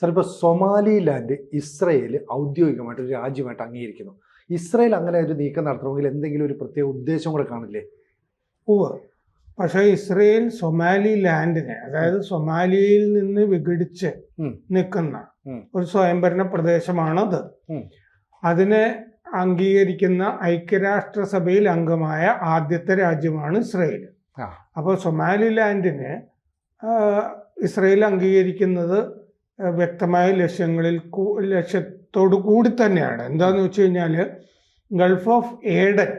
Sir ഇപ്പോൾ Somaliland Israel ഔദ്യോഗികമായിട്ട് ഒരു രാജ്യമായിട്ട് അംഗീകരിക്കുന്നു. ഇസ്രയേൽ അങ്ങനെ ഒരു നീക്കം നടത്തണമെങ്കിൽ എന്തെങ്കിലും ഒരു പ്രത്യേക ഉദ്ദേശം കൂടെ കാണില്ലേ ഉവ്വ്. പക്ഷേ ഇസ്രയേൽ സൊമാലി ലാൻഡിനെ അതായത് സൊമാലിയിൽ നിന്ന് വിഘടിച്ച് നിൽക്കുന്ന. ഒരു സ്വയംഭരണ പ്രദേശമാണത്. അതിനെ അംഗീകരിക്കുന്ന ഐക്യരാഷ്ട്രസഭയിൽ അംഗമായ ആദ്യത്തെ രാജ്യമാണ് ഇസ്രയേൽ. അപ്പോൾ സൊമാലി ലാൻഡിനെ ഇസ്രയേൽ അംഗീകരിക്കുന്നത് വ്യക്തമായ ലക്ഷ്യങ്ങളിൽ ലക്ഷ്യത്തോടു കൂടി തന്നെയാണ്. എന്താന്ന് വെച്ച് കഴിഞ്ഞാൽ ഗൾഫ് ഓഫ് ഏഡൻ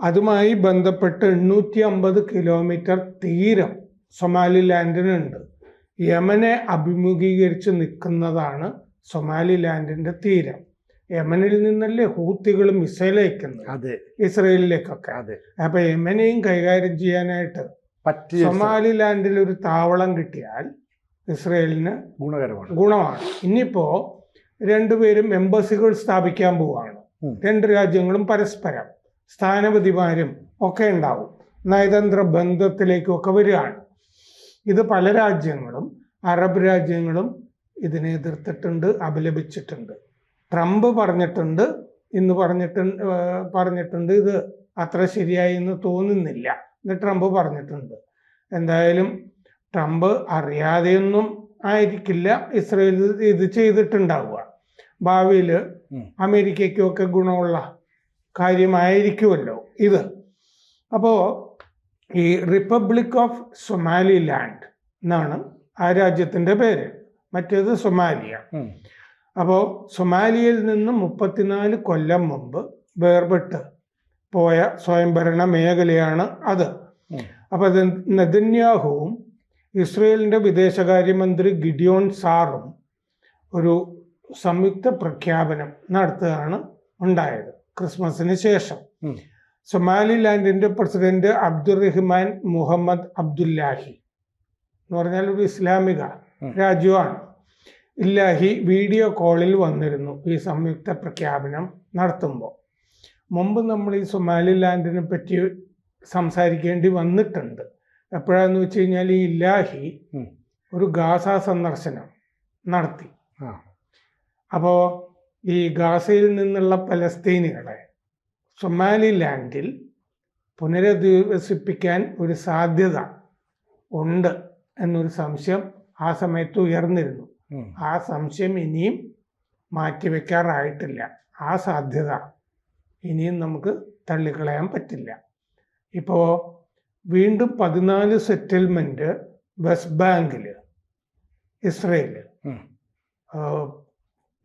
അതുമായി ബന്ധപ്പെട്ട് എണ്ണൂറ്റി അമ്പത് കിലോമീറ്റർ തീരം സൊമാലിലാൻഡിനുണ്ട്. യമനെ അഭിമുഖീകരിച്ച് നിൽക്കുന്നതാണ് സൊമാലിലാൻഡിന്റെ തീരം. യമനിൽ നിന്നല്ലേ ഹൂത്തികൾ മിസൈൽ അയക്കുന്നത്? അതെ. ഇസ്രയേലിലേക്കൊക്കെ. അതെ. അപ്പൊ യമനെയും കൈകാര്യം ചെയ്യാനായിട്ട് സൊമാലിലാൻഡിൽ ഒരു താവളം കിട്ടിയാൽ ഇസ്രയേലിന് ഗുണകരമാണ്. ഗുണമാണ്. ഇനിയിപ്പോ രണ്ടുപേരും എംബസികൾ സ്ഥാപിക്കാൻ പോവുകയാണ്. രണ്ട് രാജ്യങ്ങളും പരസ്പരം സ്ഥാനപതിമാരും ഒക്കെ ഉണ്ടാവും. നയതന്ത്ര ബന്ധത്തിലേക്കൊക്കെ വരികയാണ്. ഇത് പല രാജ്യങ്ങളും അറബ് രാജ്യങ്ങളും ഇതിനെ എതിർത്തിട്ടുണ്ട് അപലപിച്ചിട്ടുണ്ട്. ട്രംപ് പറഞ്ഞിട്ടുണ്ട് ഇന്ന് പറഞ്ഞിട്ടുണ്ട് പറഞ്ഞിട്ടുണ്ട് ഇത് അത്ര ശരിയായി എന്ന് തോന്നുന്നില്ല ഇത് ട്രംപ് പറഞ്ഞിട്ടുണ്ട്. എന്തായാലും ട്രംപ് അറിയാതെയൊന്നും ആയിരിക്കില്ല ഇസ്രയേൽ ഇത് ചെയ്തിട്ടുണ്ടാവുക. ഭാവിയിൽ അമേരിക്കയ്ക്കും അമേരിക്കയ്ക്കൊക്കെ ഗുണമുള്ള കാര്യമായിരിക്കുമല്ലോ ഇത്. അപ്പോ ഈ റിപ്പബ്ലിക് ഓഫ് സൊമാലി ലാൻഡ് എന്നാണ് ആ രാജ്യത്തിന്റെ പേര്. മറ്റേത് സൊമാലിയ. അപ്പോ അപ്പോൾ സൊമാലിയയിൽ നിന്ന് മുപ്പത്തിനാല് കൊല്ലം മുമ്പ് വേർപെട്ട് പോയ സ്വയംഭരണ മേഖലയാണ് അത്. അപ്പൊ അപ്പോൾ അത് നെതന്യാഹുവും ഇസ്രയേലിന്റെ വിദേശകാര്യമന്ത്രി ഗിഡിയോൺ സാറും ഒരു സംയുക്ത പ്രഖ്യാപനം നടത്തുകയാണ് ഉണ്ടായത് ക്രിസ്മസിന് ശേഷം. സൊമാലിലാൻഡിന്റെ പ്രസിഡന്റ് അബ്ദുറഹ്മാൻ മുഹമ്മദ് അബ്ദുല്ലാഹി എന്ന് പറഞ്ഞാൽ ഒരു ഇസ്ലാമിക രാജ്യമാണ്. ഇല്ലാഹി വീഡിയോ കോളിൽ വന്നിരുന്നു ഈ സംയുക്ത പ്രഖ്യാപനം നടത്തുമ്പോൾ. മുമ്പ് നമ്മൾ ഈ സൊമാലിലാൻഡിനെ പറ്റി സംസാരിക്കേണ്ടി വന്നിട്ടുണ്ട്. എപ്പോഴാന്ന് വെച്ച് കഴിഞ്ഞാൽ ഈ ഇല്ലാഹി ഒരു ഗാസ സന്ദർശനം നടത്തി. അപ്പോൾ ഈ ഗാസയിൽ നിന്നുള്ള പലസ്തീനികളെ സൊമാലിലാൻഡിൽ പുനരധിവസിപ്പിക്കാൻ ഒരു സാധ്യത ഉണ്ട് എന്നൊരു സംശയം ആ സമയത്ത് ഉയർന്നിരുന്നു. ആ സംശയം ഇനിയും മാറ്റിവെക്കാറായിട്ടില്ല. ആ സാധ്യത ഇനിയും നമുക്ക് തള്ളിക്കളയാൻ പറ്റില്ല. ഇപ്പോൾ വീണ്ടും പതിനാല് സെറ്റിൽമെന്റ് വെസ്റ്റ് ബാങ്കിൽ ഇസ്രയേൽ ഉം.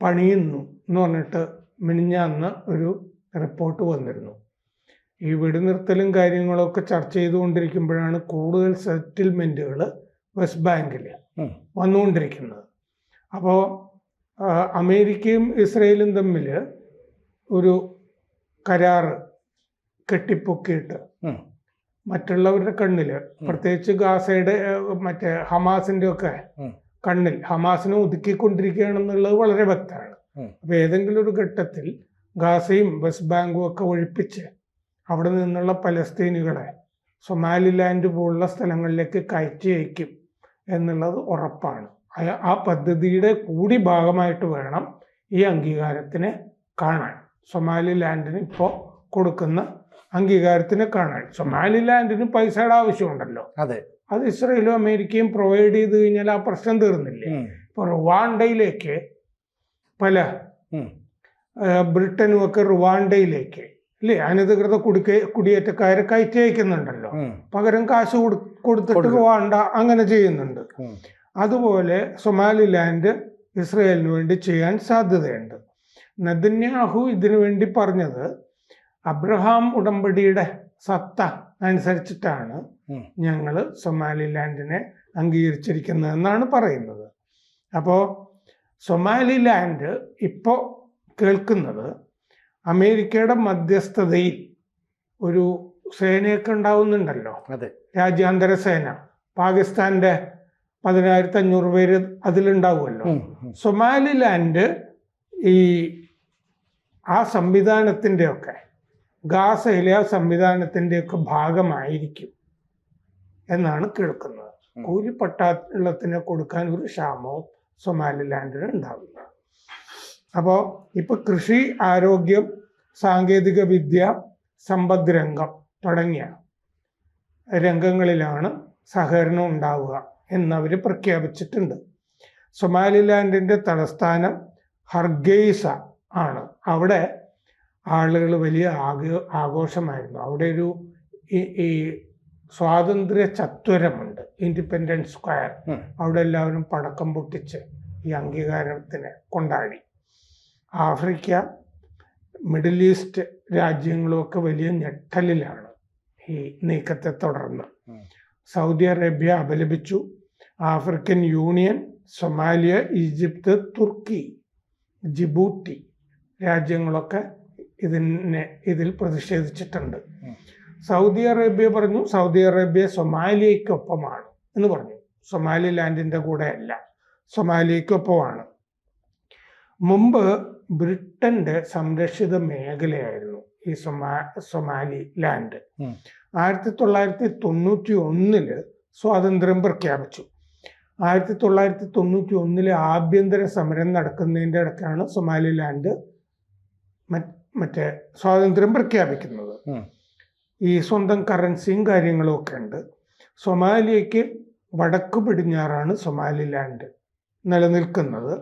പണിയുന്നു എന്ന് പറഞ്ഞിട്ട് മിനിഞ്ഞാന്ന് ഒരു റിപ്പോർട്ട് വന്നിരുന്നു ഈ വെടിനിർത്തലും കാര്യങ്ങളൊക്കെ ചർച്ച ചെയ്തുകൊണ്ടിരിക്കുമ്പോഴാണ് കൂടുതൽ സെറ്റിൽമെന്റുകൾ വെസ്റ്റ് ബാങ്കിൽ വന്നുകൊണ്ടിരിക്കുന്നത് അപ്പോൾ അമേരിക്കയും ഇസ്രയേലും തമ്മിൽ ഒരു കരാറ് കെട്ടിപ്പൊക്കിയിട്ട്. മറ്റുള്ളവരുടെ കണ്ണിൽ പ്രത്യേകിച്ച് ഗാസയുടെ മറ്റേ ഹമാസിന്റെ ഒക്കെ കണ്ണിൽ ഹമാസിനെ ഒതുക്കിക്കൊണ്ടിരിക്കുകയാണെന്നുള്ളത് വളരെ വ്യക്തമാണ്. അപ്പൊ ഏതെങ്കിലും ഒരു ഘട്ടത്തിൽ ഗാസയും വെസ്റ്റ് ബാങ്കും ഒക്കെ ഒഴിപ്പിച്ച് അവിടെ നിന്നുള്ള പലസ്തീനുകളെ സൊമാലിലാൻഡ് പോലുള്ള സ്ഥലങ്ങളിലേക്ക് കയറ്റി അയക്കും എന്നുള്ളത് ഉറപ്പാണ്. ആ- ആ പദ്ധതിയുടെ കൂടി ഭാഗമായിട്ട് വേണം ഈ അംഗീകാരത്തിനെ കാണാൻ. സൊമാലിലാൻഡിന് ഇപ്പോൾ കൊടുക്കുന്ന അംഗീകാരത്തിനെ കാണാൻ. സൊമാലിലാൻഡിന് പൈസയുടെ ആവശ്യമുണ്ടല്ലോ. അതെ. അത് ഇസ്രയേലും അമേരിക്കയും പ്രൊവൈഡ് ചെയ്ത് കഴിഞ്ഞാൽ ആ പ്രശ്നം തീർന്നില്ലേ? ഇപ്പൊ റുവാണ്ടയിലേക്ക് പല. ബ്രിട്ടനും ഒക്കെ റുവാണ്ടയിലേക്ക് അല്ലേ? അനധികൃത കുടിക്ക കുടിയേറ്റക്കാരെ കയറ്റി അയക്കുന്നുണ്ടല്ലോ. പകരം കാശ് കൊടുത്തിട്ട് റുവാണ്ട അങ്ങനെ ചെയ്യുന്നുണ്ട്. അതുപോലെ സൊമാലിലാൻഡ് ഇസ്രയേലിന് വേണ്ടി ചെയ്യാൻ സാധ്യതയുണ്ട്. നദിന്യാഹു ഇതിനു വേണ്ടി പറഞ്ഞത് അബ്രഹാം ഉടമ്പടിയുടെ സത്ത അനുസരിച്ചിട്ടാണ്. ഞങ്ങൾ സൊമാലിലാൻഡിനെ അംഗീകരിച്ചിരിക്കുന്നതെന്നാണ് പറയുന്നത്. അപ്പോൾ സൊമാലിലാൻഡ് ഇപ്പോൾ കേൾക്കുന്നത് അമേരിക്കയുടെ മധ്യസ്ഥതയിൽ ഒരു സേനയൊക്കെ ഉണ്ടാവുന്നുണ്ടല്ലോ. അതെ. രാജ്യാന്തര സേന. പാകിസ്ഥാന്റെ പതിനായിരത്തി അഞ്ഞൂറ് പേര് അതിലുണ്ടാവുമല്ലോ. സൊമാലിലാൻഡ് ഈ ആ സംവിധാനത്തിന്റെയൊക്കെ ഒക്കെ ഗാസയിലെ ആ സംവിധാനത്തിന്റെയൊക്കെ ഭാഗമായിരിക്കും എന്നാണ് കേൾക്കുന്നത്. കൂലിപ്പട്ടാളത്തിന് കൊടുക്കാൻ ഒരു ക്ഷാമവും സൊമാലിലാൻഡിന് ഉണ്ടാവില്ല. അപ്പോൾ ഇപ്പൊ കൃഷി ആരോഗ്യം സാങ്കേതിക വിദ്യ സമ്പദ് രംഗം തുടങ്ങിയ രംഗങ്ങളിലാണ് സഹകരണം ഉണ്ടാവുക എന്നവർ പ്രഖ്യാപിച്ചിട്ടുണ്ട്. സൊമാലിലാൻഡിന്റെ തലസ്ഥാനം ഹർഗെയ്സ ആണ്. അവിടെ ആളുകൾ വലിയ ആഘോ ആഘോഷമായിരുന്നു. അവിടെ ഒരു ഈ ഈ സ്വാതന്ത്ര്യ ചത്വരമുണ്ട്. ഇൻഡിപെൻഡൻസ് സ്ക്വയർ അവിടെ എല്ലാവരും പടക്കം പൊട്ടിച്ച് ഈ അംഗീകാരത്തിന് കൊണ്ടാടി. ആഫ്രിക്ക മിഡിൽ ഈസ്റ്റ് രാജ്യങ്ങളുമൊക്കെ വലിയ ഞെട്ടലിലാണ് ഈ നീക്കത്തെ തുടർന്ന്. സൗദി അറേബ്യ അപലപിച്ചു. ആഫ്രിക്കൻ യൂണിയൻ സൊമാലിയ ഈജിപ്ത് തുർക്കി ജിബൂട്ടി രാജ്യങ്ങളൊക്കെ ഇതിനെ ഇതിൽ പ്രതിഷേധിച്ചിട്ടുണ്ട്. സൗദി അറേബ്യ പറഞ്ഞു സൗദി അറേബ്യ സൊമാലിയയ്ക്കൊപ്പമാണ് എന്ന് പറഞ്ഞു. സൊമാലിലാൻഡിന്റെ കൂടെ അല്ല സൊമാലിയയ്ക്കൊപ്പമാണ്. മുമ്പ് ബ്രിട്ടന്റെ സംരക്ഷിത മേഖലയായിരുന്നു ഈ സൊമാ സൊമാലി ലാൻഡ്. ആയിരത്തി തൊള്ളായിരത്തി തൊണ്ണൂറ്റി ഒന്നിൽ സ്വാതന്ത്ര്യം പ്രഖ്യാപിച്ചു. ആയിരത്തി തൊള്ളായിരത്തി തൊണ്ണൂറ്റി ഒന്നിലെ ആഭ്യന്തര സമരം നടക്കുന്നതിന്റെ ഇടയ്ക്കാണ് സൊമാലിലാൻഡ് മറ്റ് സ്വാതന്ത്ര്യം പ്രഖ്യാപിക്കുന്നത്. ഈ സ്വന്തം കറൻസിയും കാര്യങ്ങളും ഒക്കെ ഉണ്ട്. സൊമാലിയയ്ക്ക് വടക്ക് പടിഞ്ഞാറാണ് സൊമാലിലാൻഡ് നിലനിൽക്കുന്നത്.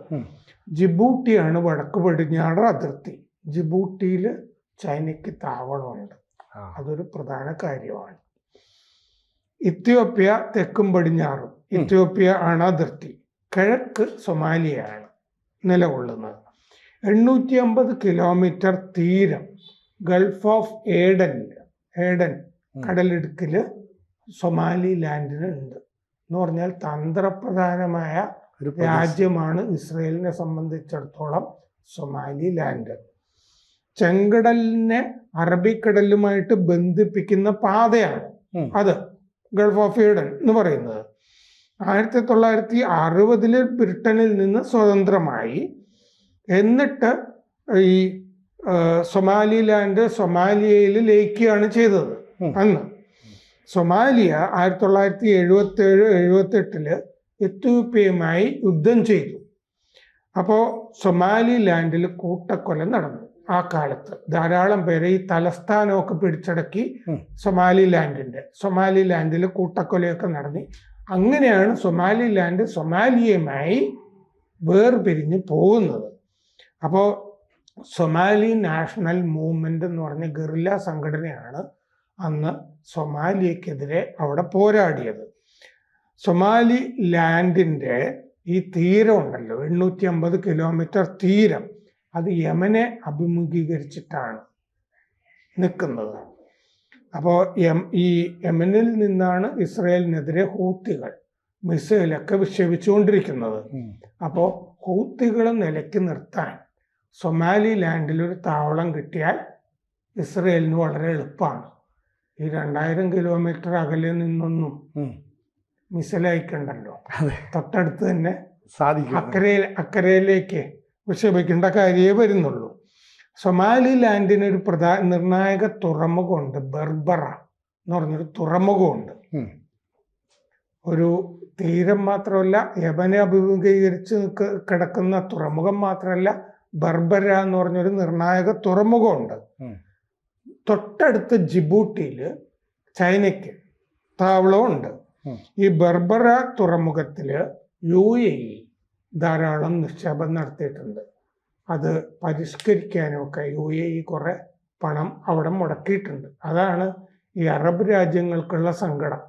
ജിബൂട്ടിയാണ് വടക്ക് പടിഞ്ഞാറ് അതിർത്തി. ജിബൂട്ടിയിൽ ചൈനയ്ക്ക് താവളമുണ്ട്. അതൊരു പ്രധാന കാര്യമാണ്. ഇത്യോപ്യ തെക്കും പടിഞ്ഞാറും ഇത്യോപ്യ ആണ് അതിർത്തി. കിഴക്ക് സൊമാലിയയാണ് നിലകൊള്ളുന്നത്. എണ്ണൂറ്റി അമ്പത് കിലോമീറ്റർ തീരം ഗൾഫ് ഓഫ് ഏഡൻ ഏഡൻ. കടലിടുക്കിൽ സൊമാലി ലാൻഡിന് ഉണ്ട് എന്ന് പറഞ്ഞാൽ തന്ത്രപ്രധാനമായ ഒരു രാജ്യമാണ് ഇസ്രയേലിനെ സംബന്ധിച്ചിടത്തോളം സൊമാലി ലാൻഡ് ചെങ്കടലിനെ അറബിക്കടലുമായിട്ട് ബന്ധിപ്പിക്കുന്ന പാതയാണ് അത് ഗൾഫ് ഓഫ് ഈഡൻ എന്ന് പറയുന്നത്. ആയിരത്തി തൊള്ളായിരത്തി അറുപതിൽ ബ്രിട്ടനിൽ നിന്ന് സ്വതന്ത്രമായി എന്നിട്ട് ഈ സൊമാലിലാൻഡ് സൊമാലിയയിൽ ലയിക്കുകയാണ് ചെയ്തത്. അന്ന് സൊമാലിയ ആയിരത്തി തൊള്ളായിരത്തി എഴുപത്തി ഏഴ് എഴുപത്തി എട്ടിൽ എത്യോപ്യയുമായി യുദ്ധം ചെയ്തു. അപ്പോൾ സൊമാലി ലാൻഡിൽ കൂട്ടക്കൊല നടന്നു ആ കാലത്ത്. ധാരാളം പേരെ ഈ തലസ്ഥാനമൊക്കെ പിടിച്ചടക്കി സൊമാലിലാൻഡിന്റെ സൊമാലി ലാൻഡിന്റെ സൊമാലി ലാൻഡിൽ കൂട്ടക്കൊലയൊക്കെ നടന്നി. അങ്ങനെയാണ് സൊമാലി ലാൻഡ് സൊമാലിയയുമായി വേർപിരിഞ്ഞ് പോകുന്നത്. അപ്പോൾ സൊമാലി നാഷണൽ മൂവ്മെന്റ് എന്ന് പറഞ്ഞ ഗറില്ല സംഘടനയാണ് അന്ന് സൊമാലിയക്കെതിരെ അവിടെ പോരാടിയത്. സൊമാലി ലാൻഡിന്റെ ഈ തീരം ഉണ്ടല്ലോ എണ്ണൂറ്റി അമ്പത് കിലോമീറ്റർ തീരം അത് യമനെ അഭിമുഖീകരിച്ചിട്ടാണ് നിൽക്കുന്നത്. അപ്പോൾ യം ഈ യമനിൽ നിന്നാണ് ഇസ്രയേലിനെതിരെ ഹൂത്തികൾ മിസൈലൊക്കെ വിക്ഷേപിച്ചുകൊണ്ടിരിക്കുന്നത്. അപ്പോൾ ഹൂത്തികളെ നിലയ്ക്ക് നിർത്താൻ സൊമാലി ലാൻഡിൽ ഒരു താവളം കിട്ടിയാൽ ഇസ്രയേലിന് വളരെ എളുപ്പമാണ്. ഈ രണ്ടായിരം കിലോമീറ്റർ അകലെ നിന്നൊന്നും. മിസൈൽ അയക്കണ്ടല്ലോ. തൊട്ടടുത്ത് തന്നെ സാധിക്കും. അക്കരെ അക്കരയിലേക്ക് വിക്ഷേപിക്കേണ്ട കാര്യമേ വരുന്നുള്ളൂ. സൊമാലി ലാൻഡിന് ഒരു പ്രധാന നിർണായക തുറമുഖമുണ്ട് ബർബറ എന്ന് പറഞ്ഞൊരു തുറമുഖമുണ്ട്. ഒരു തീരം മാത്രമല്ല യമനെ അഭിമുഖീകരിച്ച് കിടക്കുന്ന തുറമുഖം മാത്രമല്ല ബർബര എന്ന് പറഞ്ഞൊരു നിർണായക തുറമുഖമുണ്ട്. തൊട്ടടുത്ത ജിബൂട്ടിയിൽ ചൈനയ്ക്ക് താവളമുണ്ട് ഉണ്ട്. ഈ ബർബറ തുറമുഖത്തിൽ യു എ ഇ ധാരാളം നിക്ഷേപം നടത്തിയിട്ടുണ്ട്. അത് പരിഷ്കരിക്കാനൊക്കെ യു എ ഇ കുറെ പണം അവിടെ മുടക്കിയിട്ടുണ്ട്. അതാണ് ഈ അറബ് രാജ്യങ്ങൾക്കുള്ള സങ്കടം.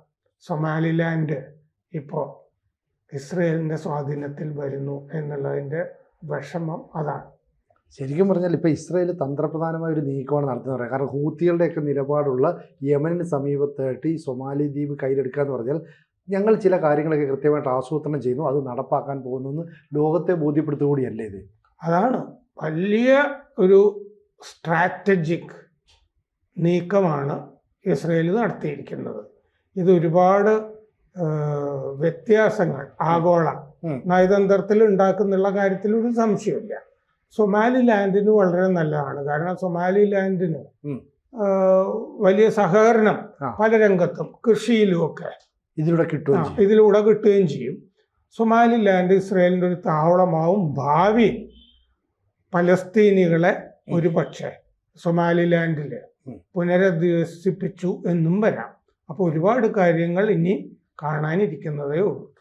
സൊമാലിലാൻഡ് ഇപ്പോൾ ഇസ്രയേലിന്റെ സ്വാധീനത്തിൽ വരുന്നു എന്നുള്ളതിന്റെ വിഷമം അതാണ്. ശരിക്കും പറഞ്ഞാൽ ഇപ്പോൾ ഇസ്രായേൽ തന്ത്രപ്രധാനമായ ഒരു നീക്കമാണ് നടത്തുന്നത് പറയാം. കാരണം ഹൂത്തികളുടെയൊക്കെ നിലപാടുള്ള യമനിന് സമീപത്തായിട്ട് ഈ സൊമാലി ദ്വീപ് കയ്യിലെടുക്കുക എന്ന് പറഞ്ഞാൽ ഞങ്ങൾ ചില കാര്യങ്ങളൊക്കെ കൃത്യമായിട്ട് ആസൂത്രണം ചെയ്യുന്നു. അത് നടപ്പാക്കാൻ പോകുന്നു എന്ന് ലോകത്തെ ബോധ്യപ്പെടുത്തുകൂടിയല്ലേ ഇത്? അതാണ് വലിയ ഒരു സ്ട്രാറ്റജിക് നീക്കമാണ് ഇസ്രയേൽ നടത്തിയിരിക്കുന്നത്. ഇത് ഒരുപാട് വ്യത്യാസങ്ങൾ ആഗോള നയതന്ത്രത്തിൽ ഉണ്ടാക്കുന്നുള്ള കാര്യത്തിൽ ഒരു സംശയമില്ല സൊമാലി ലാൻഡിന് വളരെ നല്ലതാണ്. കാരണം സൊമാലി ലാൻഡിന് വലിയ സഹകരണം പല രംഗത്തും കൃഷിയിലും ഒക്കെ. ഇതിലൂടെ കിട്ടും ഇതിലൂടെ കിട്ടുകയും ചെയ്യും. സൊമാലിലാൻഡ് ഇസ്രയേലിന്റെ ഒരു താവളമാവും. ഭാവി പലസ്തീനികളെ ഒരു പക്ഷേ സൊമാലിലാൻഡിൽ ലാൻഡിൽ പുനരധിവസിപ്പിച്ചു എന്നും വരാം. അപ്പോൾ ഒരുപാട് കാര്യങ്ങൾ ഇനി കാണാനിരിക്കുന്നതേ ഉള്ളൂ.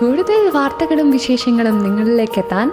കൂടുതൽ വാർത്തകളും വിശേഷങ്ങളും നിങ്ങളിലേക്ക് എത്താൻ